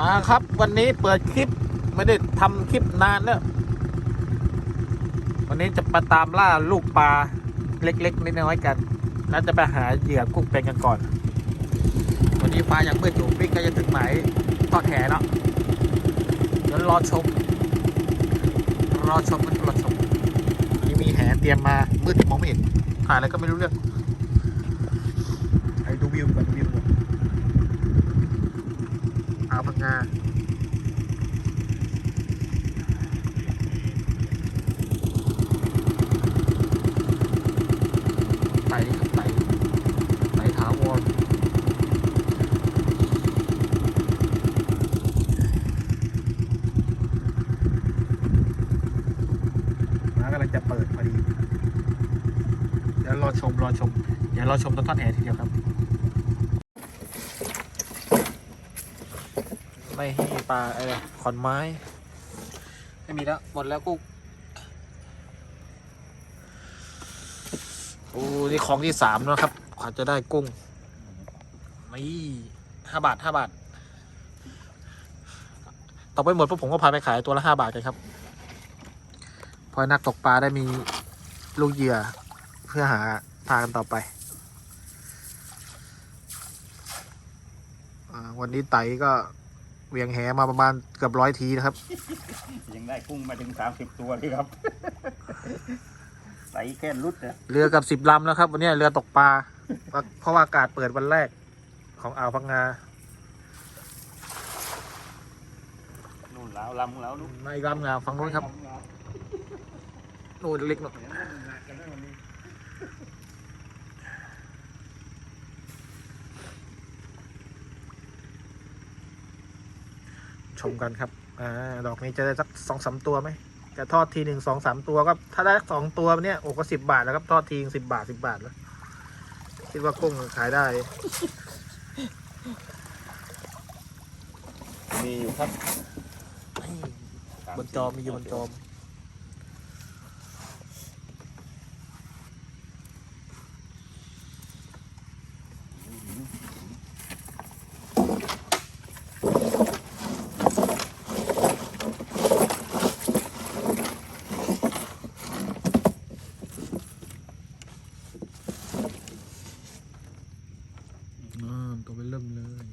มาครับวันนี้เปิดคลิปไม่ได้ทำคลิปนานแล้ว วันนี้จะมาตามล่าลูกปลาเล็กๆนิดน้อยกันแล้วจะไปหาเหยื่อกุ้งเป็นกันก่อน วันนี้ฟ้ายังมืดอยู่วิ่งก็จะถึงหมายทอดแหแล้วเดี๋ยวรอชม รอชมมันรอชมวันนี่มีแหเตรียมมามืดมองไม่เห็นถ่ายอะไรก็ไม่รู้เรื่องไปดูวิวก่อนดูวิว ก่อนอ่าวพังาไต่ครับไต่ไต่ถาวรม้ากำลังจะเปิดพอดี เดี๋ยวรอชมรอชม เดี๋ยวรอชมตอนทอดแหทีเดียวครับ ไม่ให้ปลาอะไรขอนไม้ ไม่มีแล้ว หมดแล้วกุ๊กโอ้นี่ของที่สามแล้วครับกว่าจะได้กุ้งนี่ห้าบาทห้าบาท ต่อไปหมดพวกผมก็พาไปขายตัวละห้าบาทกันครับพอนักตกปลาได้มีลูกเหยื่อเพื่อหาทากันต่อไปอวันนี้ไตก็ เหวียงแหมาประมาณเกือบร้อยทีนะครับ ยังได้กุ้งมาถึงสามสิบตัวเลยครับ ใส่แค่รุดนะเรือกับสิบลำแล้วครับ วันนี้เรือตกปลา เพราะว่าอากาศเปิดวันแรกของอ่าวพังงานู่นแล้วลำแล้วลูกในลำงามฝั่งนู้นครับนู่นเล็กหน่อย ชมกันครับอ่าดอกนี้จะได้สักสองสามตัวไหมจะทอดทีหนึ่งสองสามตัวก็ถ้าได้สองตัวเนี่ยโอ้ก็สิบบาทแล้วครับทอดทีสิบบาทสิบบาทแล้วคิดว่ากุ้งขายได้ มีอยู่ครับบนจอมีอยู่บนจอม อ่าตัวเป็นเริ่มเลย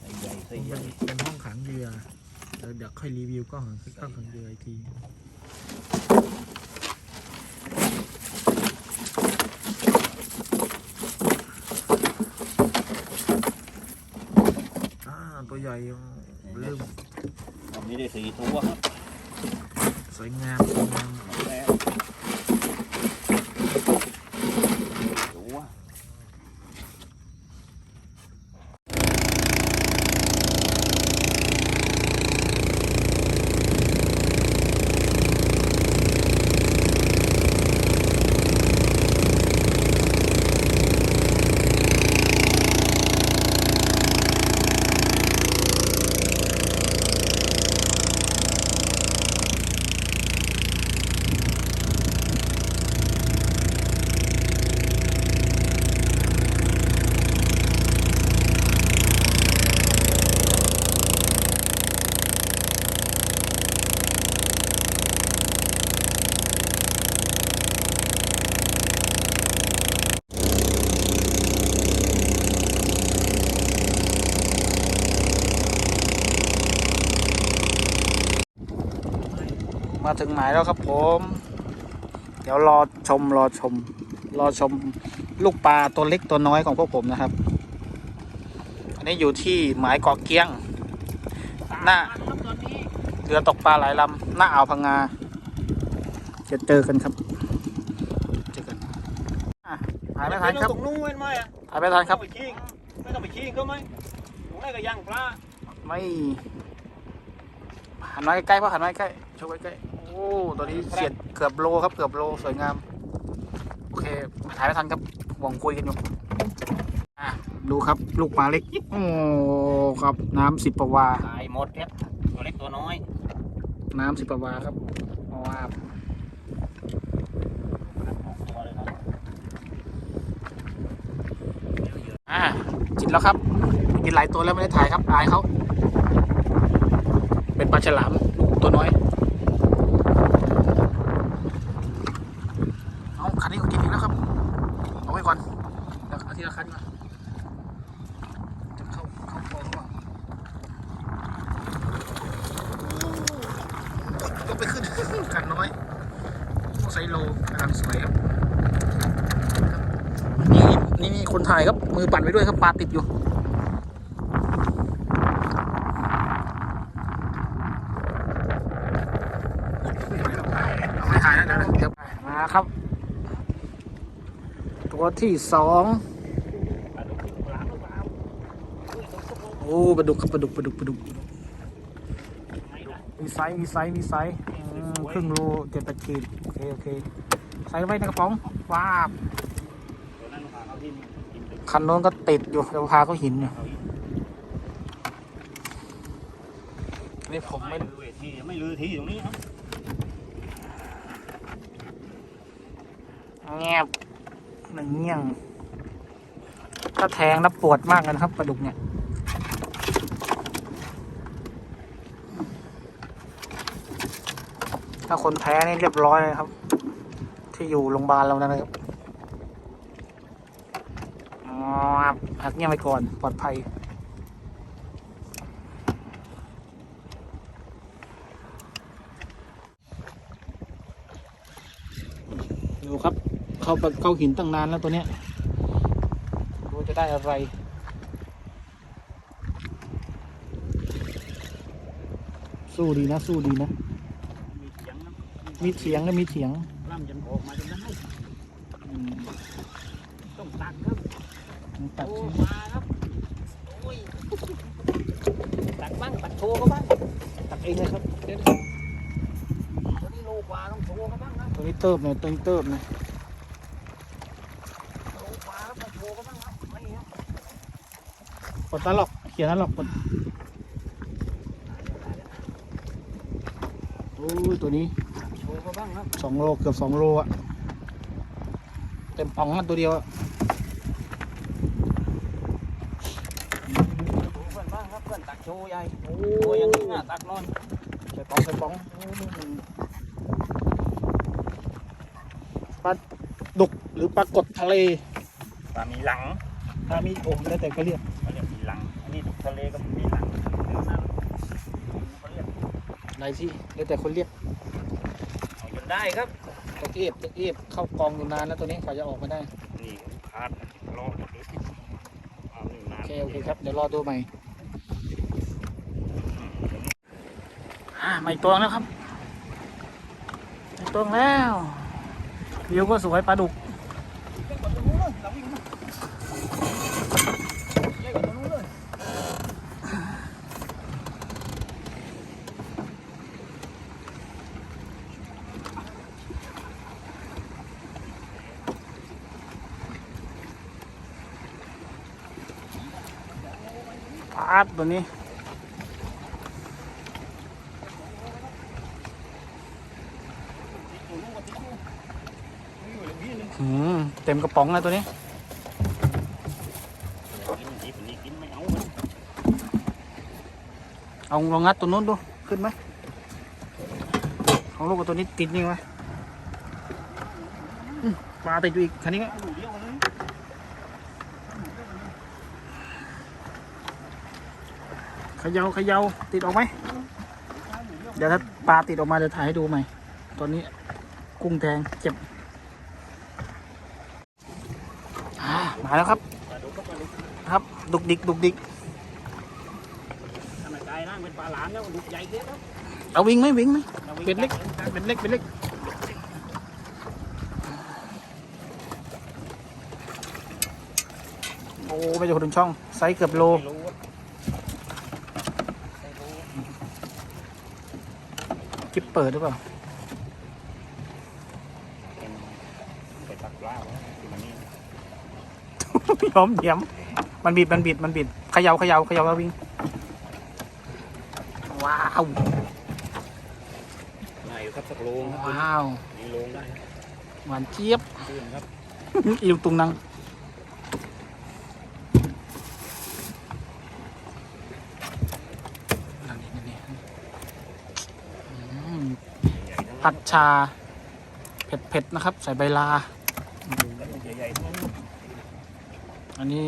ใส่ใหญ่ใส่ เป็น ใหญ่ เป็นห้องขังเรือเดี๋ยวเดี๋ยวค่อยรีวิวกล้องกล้องขังเรืออีกทีอ่าตัวใหญ่ ยังเริ่มวันนี้ได้สี่ตัวครับ สวยงามสวยงามแล้วตัว มาถึงหมายแล้วครับผม เดี๋ยวรอชมรอชม รอชมลูกปลาตัวเล็กตัวน้อยของพวกผมนะครับ อันนี้อยู่ที่หมายเกาะเกี้ยง หน้าเรือตกปลาหลายลำหน้าอ่าวพังงา จะเจอกันครับเจอกันอะหายไม่ทันครับตรงนู้นเว้นไหมอะหายไม่ทันครับไม่ต้องไปขี้ไม่ต้องไปขี้ก็ไหมตรงไหนก็ย่างปลาไม่หันมาใกล้ๆพ่อหันมาใกล้ๆโชว์ใกล้ๆโอ้ตัวนี้เฉียดเกือบโลครับเกือบโลสวยงาม โอเคถ่ายไม่ทันครับหวงคุยกันอยู่อะดูครับลูกปลาเล็กโอ้ครับน้ำสิบประวาตายหมดเนี่ยตัวเล็กตัวน้อย น้ำสิบประวาครับว้าวอ่ากินแล้วครับกินหลายตัวแล้วไม่ได้ถ่ายครับอายเขาเป็นปลาฉลามตัวน้อย เอาคันนี้ก็กินอีกแล้วครับ เอาไว้ก่อนเดี๋ยวเอาทีละคันก่อนจะเข้าเข้าคอเขาอะโอ้ยกไปขึ้น กันน้อยโอ้ไซโลกำลังสวยครับ นี่นี่นี่คนถ่ายครับ มือปั่นไปด้วยครับปลาติดอยู่ไม่ถ่ายนะเดี๋ยวนะเดี๋ยวมาครับ ตัวที่สองโอ้ปลาดุกครับปลาดุกปลาดุกปลาดุกมีไซส์มีไซส์มีไซส์ครึ่งโลเจ็ดแปดขีดโอเคโอเคใส่ไว้ในกระป๋องว้าบ ตัวนั้นพาเขาที่กินดึก คันโน้นก็ติดอยู่เดี๋ยวพาเขาหินอยู่นี่ผมไม่ไม่ลือเวทีไม่ลือทีตรงนี้ครับแงบหนึ่งเงี้ยง ถ้าแทงแล้วปวดมากเลยนะครับปลาดุกเนี่ยถ้าคนแพ้นี่เรียบร้อยเลยครับ ที่อยู่โรงพยาบาลเรานะครับอ๋อ หักเงี้ยงไปก่อนปลอดภัย ดูครับ เข้าไปเข้าหินตั้งนานแล้วตัวเนี้ยดูจะได้อะไรสู้ดีนะสู้ดีนะ มีเสียงนะมีเถียงนะมีเถียงล่ำจนออกมาจนได้ต้องตักครับ ตัดโอ้ใช่ไหมาครับโอ้ยตักบ้างตักโชว์เขาบ้างตัดเองเลยครับเดี๋ยวตัวนี้โลกว่าต้องโชว์เขาบ้างนะตัวนี้เติบหน่อยตัวนี้เติบหน่อยโลกว่าแล้วโชว์เขาบ้างครับไม่ครับกดตลอกเขียนตลอกกดโอ้ยตัวนี้โชว์เขาบ้างครับสองโลเกือบสองโลอะเต็มป่องอะตัวเดียวอะ โชว์เพื่อนบ้างครับเพื่อนตัก โชว์ใหญ่โอ้ยอยังนี้น่ะตักนอนใส่ป่องใส่ป่องปลาดุกหรือปลากดทะเลปลามีหลังถ้ามีโอ่งแล้วแต่ก็เรียกเขาเรียกมีหลังอันนี้ทะเลก็มีหลังเดี๋ยวนั่นเขาเรียกไหนสิแล้วแต่คนเรียกเอาจนได้ครับตะเกียบตะเกียบเข้ากองอยู่นานแล้วตัวนี้กว่าจะออกมาได้นี่ขาดรอหรือเอาหนึ่งนาโอนเคโอเคครับเดี๋ยวรอดูใหม่อ่า มาอีกตัวแล้วครับอีกตัวแล้ววิวก็สวยปลาดุกปาดตัวนี้ อืมเต็มกระป๋องแล้วตัวนี้ เอาลองงัดตัวนู้นดู ขึ้นไหมของลูกกับตัวนี้ติดนี่ไหมปลาติดอยู่อีกคันนี้ก็อยู่เดียวเลยเขยาเขยาติดออกไหม เดี๋ยวถ้าปลาติดออกมาเดี๋ยวถ่ายให้ดูใหม่ ตอนนี้กุ้งแทงเจ็บอ่า มาแล้วครับปลาดุกก็ปลาดุกครับ ดุกดิกดุกดิกขนาดกายร่างเป็นปลาหลามแล้วดุกใหญ่เกินครับเอาวิ่งไหมวิ่งไหมอาไว้เป็นเล็กตัเป็นเล็กเป็นเล็กโอ้ไม่ใช่คนถึงช่องไซส์เกือบโลไม่รู้ว่าไม่รู้คลิปเปิดหรือเปล่า หอมเหนียม มันบิดมันบิดมันบิดเขย่าเขย่าเขย่าแล้ววิ่งว้าวใหนครับสักโลงว้าวมีลงได้หวานเจี๊ยบขึ้นครับอิวตุงนังผัดชา เผ็ดๆนะครับ ใส่ใบลา นนี้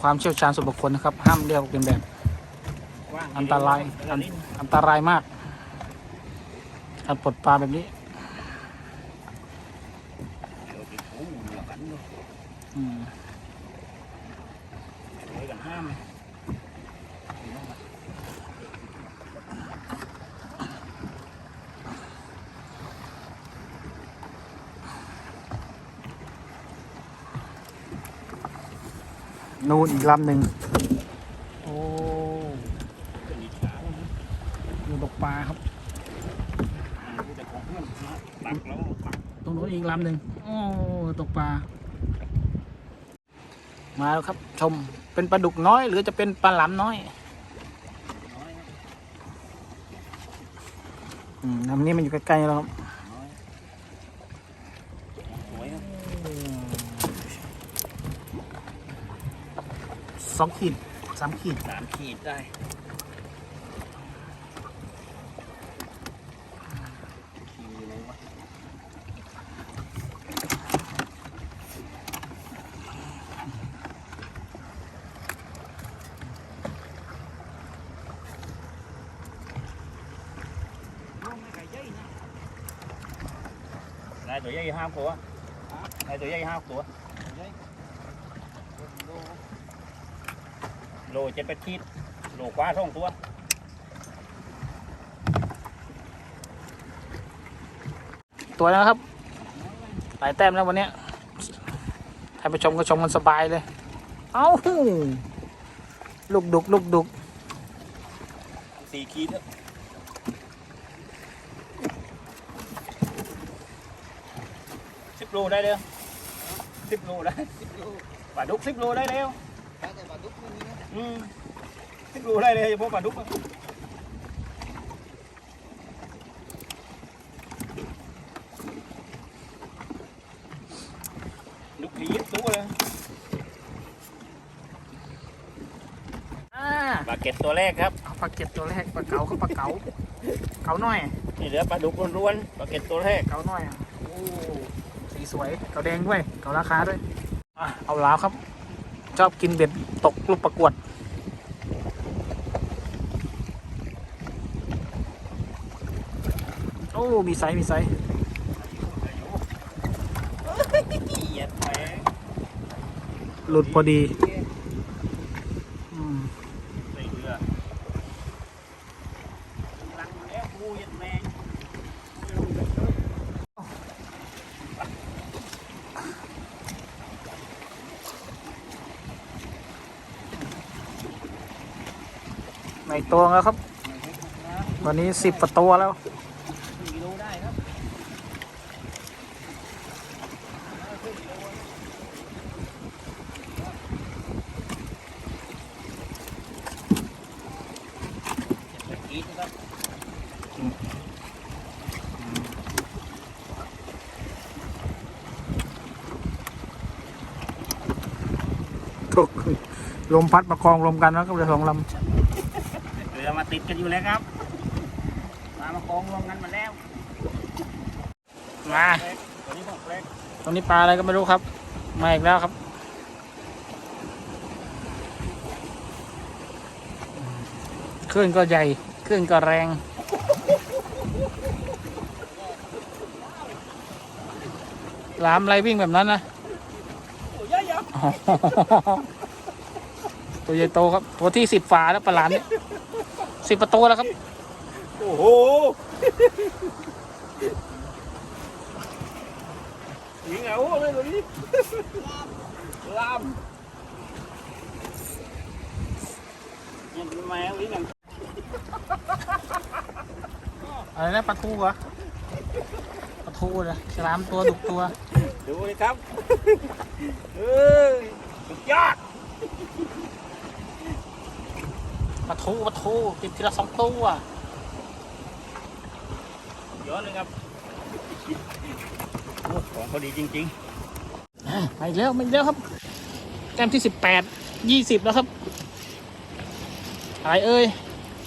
ความเชี่ยวชาญส่วนบุคคลนะครับ ห้ามเรียกเป็นแบบว่างอันตรายอันอันตรายมากการปลดปลาแบบนี้ เดี๋ยวไปกู้เหนือกันเลย อืม เดี๋ยวกันห้าม นู่นอีกลำหนึ่งโอ้เป็นอีกขาแล้วนะดูตกปลาครับดูแต่ของเพื่อนนะตักแล้วตักตรงนู้นอีกลำหนึ่งโอ้ตกปลา มาแล้วครับ ชมเป็นปลาดุกน้อย หรือจะเป็นปลาหลามน้อยน้อยนะอืมลำนี้มันอยู่ใกล้ๆแล้วครับ น้อยสวยครับ สองขีดสามขีดสามขีดได้ขีดอยู่ไหนวะได้ตัวใหญ่ห้าตัวได้ตัวใหญ่ห้าตัว โลเจ็ดแปดขีดโลกว่าสองตัวตัวแล้วครับหลายแต้มแล้ววันเนี้ยใครไปชมก็ชมกันสบายเลย เอ้าลูกดุกลูกดุกสี่ขีดครับสิบโลได้เลยสิบโลได้สิบโลปลาดุกสิบโลได้แล้ว อืมสิบโลได้เลยเฉพาะปลาดุกอะดุกผีตัวเลยอ่าปลาเก็ตตัวแรกครับ เอาปลาเก็บตัวแรกปลาเก๋าครับปลาเก๋าเก๋าหน่อย นี่เหลือปลาดุกล้วนๆปลาเก็ตตัวแรก เก๋าหน่อยโอ้สีสวยเก๋าแดงด้วยเก๋าราคาด้วยอะเอาแล้วครับ ชอบกินเบ็ดตกลูกประกวด โอ้ มีไซส์มีไซส์เหยียดแหมหลุดพอดีอืม ใส่เรือลังแล้วกูเหยียดแมง ในตัวแล้วครับ วันนี้สิบประตัวแล้วโลได้นะครับถูกลมพัดประคองลมกันแล้วก็เรือสองลเรือมา ติดกันอยู่แล้วครับ มามาคล้องรวมกันมาแล้วำมาตัวนี้ของแปลกตรงนี้ปลาอะไรก็ไม่รู้ครับ มาอีกแล้วครับคลื่นก็ใหญ่คลื่นก็แรง หลามอะไรวิ่งแบบนั้นนะโอ้ยยับอ๋อตัวใหญ่โตครับ ตัวที่สิบฝาแล้วปลาหลามเนี่ย สิบประตูแล้วครับ โอ้โห ยิงเอาเลยตัวนี้ลามยังเป็นแมวอีกอย่างอะไรนะปลาทูเหรอปลาทูเหรอฉลามตัวดุกตัว ดูเลยครับ เอ้ยสุดยอด ปลาทูปลาทูติดทีละสองตัวยอดเลยครับโอ้ของเขาดีจริงอะมาอีกแล้วมาอีกแล้วครับแต้มที่สิบแปดยี่สิบแล้วครับอะไรเอ่ย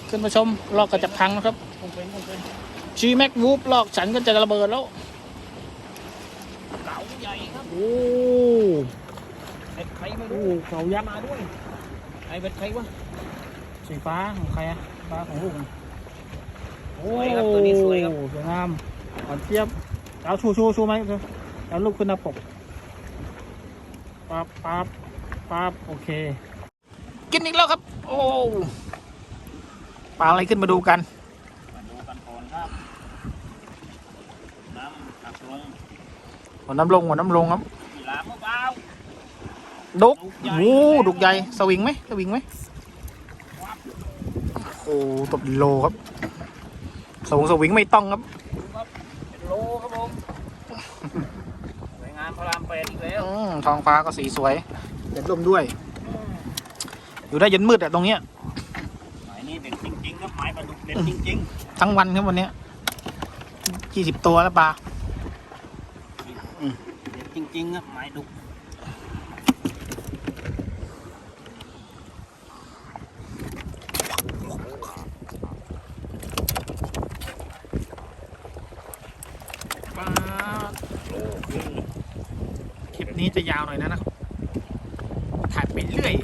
ขึ้นมาชมลอกกระจับพังนะครับๆคงเป็นคงเป็นชีแม็กวูฟลอกฉันก็จะระเบิดแล้วเก๋าใหญ่ครับ โอ้เบ็ดใครไม่โหรู้เขายักษ์มาด้วย ไอ้เบ็ดใครวะ สีฟ้าของใครอะฟ้าของลูกอะสวยครับตัวนี้สวยครับโอ้สวยงามหวานเจี๊ยบเอาชูชูชูไหมเอาลูกขึ้นหน้าปกปั๊บปั๊บปั๊บโอเค กินอีกแล้วครับ โอ้ปลาอะไรขึ้นมาดูกันมาดูกันก่อนครับน้ำตักลงหัวน้ำลงหัวน้ำลงครับมีลามเบาดุกดุกใหญ่โอ้ดุกใหญ่สวิงไหมสวิงไหมโอ้ตบโลครับสวงสวิงไม่ต้องครับดูครับเป็นโลครับผมสวยงามพระรามแปดอีกแล้วอืมท้องฟ้าก็สีสวยเด็ดร่มด้วย อยู่ได้ยันมืดอะตรงเนี้ยหมายนี้เด็ดจริงๆครับหมายปลาดุกเด็ดจริงทั้งวันครับวันเนี้ยยี่สิบตัวแล้วปลาๆเด็ดจริงๆครับหมายดุก ปลาคลิปนี้ จะยาวหน่อยนะนะครับถ่ายไปเรื่อย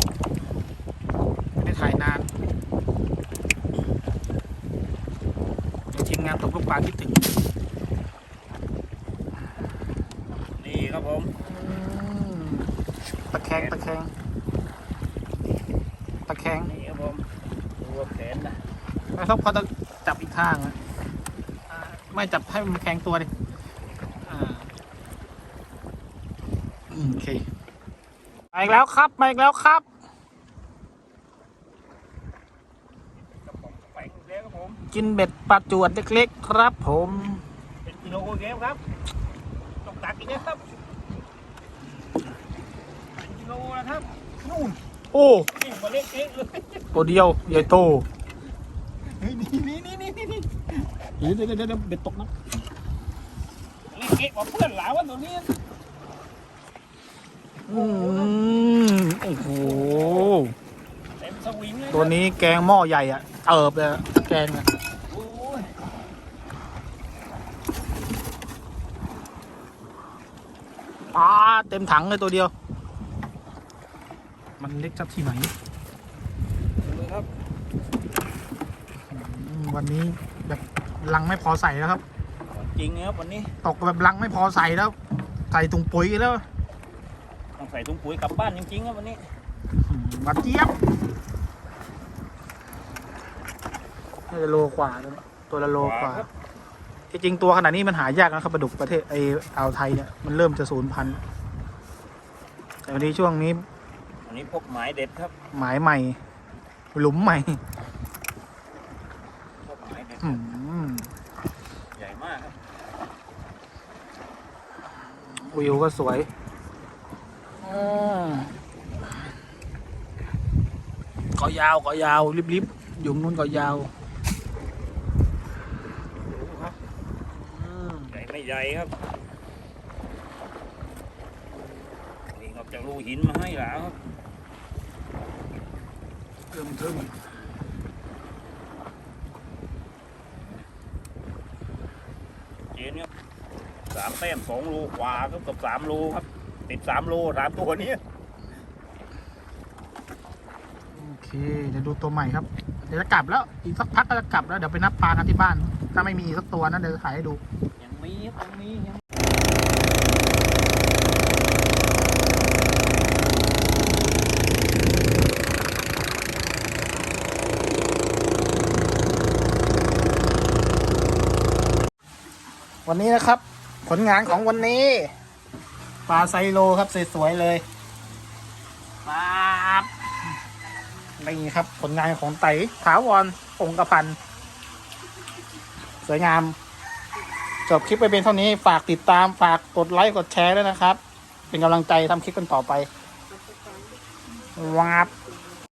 ไม่ได้ถ่ายนานเดี๋ยวทีมงานตกลูกปลาคิดถึง นี่ครับผมตะแคงตะแคงตะแคงนี่ครับผมดูว่าแขนนะไม่ต้องพอต้องจับอีกข้างอะอ่าไม่จับให้มันแข็งตัวดิอ่าอืม โอเคมาอีกแล้วครับ มาอีกแล้วครับกระป๋องแป้งอีกแล้วครับผมกินเบ็ดปลาจวดเล็กๆ ครับผมเป็นกิโลเกมครับตกตักอีกแล้วครับเป็นกิโลนะครับนู่นโอ้นี่มาเล็กเอ๊ะเลยตัวเดียวใหญ่โตเฮ้ยนี่นี่นี่นี่นี่เดี๋ยวเดี๋ยวเดี๋ยวเบ็ดตกนะเล็กเอ๊ะว่าเพื่อนหลาวันตัวนี้ อืมโอ้โห เต็มสวิงเลยตัวนี้แกงหม้อใหญ่อะเอิบเลยอะแกงอะโอ้ยปลาเต็มถังเลยตัวเดียว มันเล็กจับที่ไหนดูครับอืมวันนี้แบบลังไม่พอใส่แล้วครับ จริงครับวันนี้ ตกแบบลังไม่พอใส่แล้ว ใส่ถุงปุ๋ยแล้วต้อง ใส่ถุงปุ๋ยกลับบ้านจริงๆครับวันนี้อืมหวานเจี๊ยบน่าจะโลกว่าตัวนี้ตัวละโลกว่าครับที่จริงตัวขนาดนี้มันหายากนะครับปลาดุกประเทศไออ่าวไทยเนี่ยมันเริ่มจะสูญพันธุ์แต่วันนี้ช่วงนี้วันนี้พบหมายเด็ดครับ หมายใหม่ หลุมใหม่พบหมายเด็ดอืมใหญ่มากครับวิวก็สวยอืม เกาะยาวเกาะยาวริบๆอยู่นู้นเกาะยาวดูครับอืมใหญ่ไม่ใหญ่ครับนี่ออกจากรูหินมาให้แล้วครับเติมเติมเจนครับสามแต้มสองโลกว่าครับกับสามโลครับ ติดสามโลสามตัวนี้โอเค เดี๋ยวดูตัวใหม่ครับ เดี๋ยวจะกลับแล้ว อีกสักพักก็จะกลับแล้ว เดี๋ยวไปนับปลากันที่บ้าน ถ้าไม่มีอีกสักตัวนะเดี๋ยวจะถ่ายให้ดู ยังมีครับยังมียังวันนี้นะครับ ผลงานของวันนี้ ปลาไซโลครับสวยๆเลยปลาบนี่ครับ ผลงานของไต่ถาวรองค์กระพันสวยงาม จบคลิปไปเป็นเท่านี้ฝากติดตามฝากกดไลค์กดแชร์ด้วยนะครับ เป็นกำลังใจทำคลิปกันต่อไปวาบ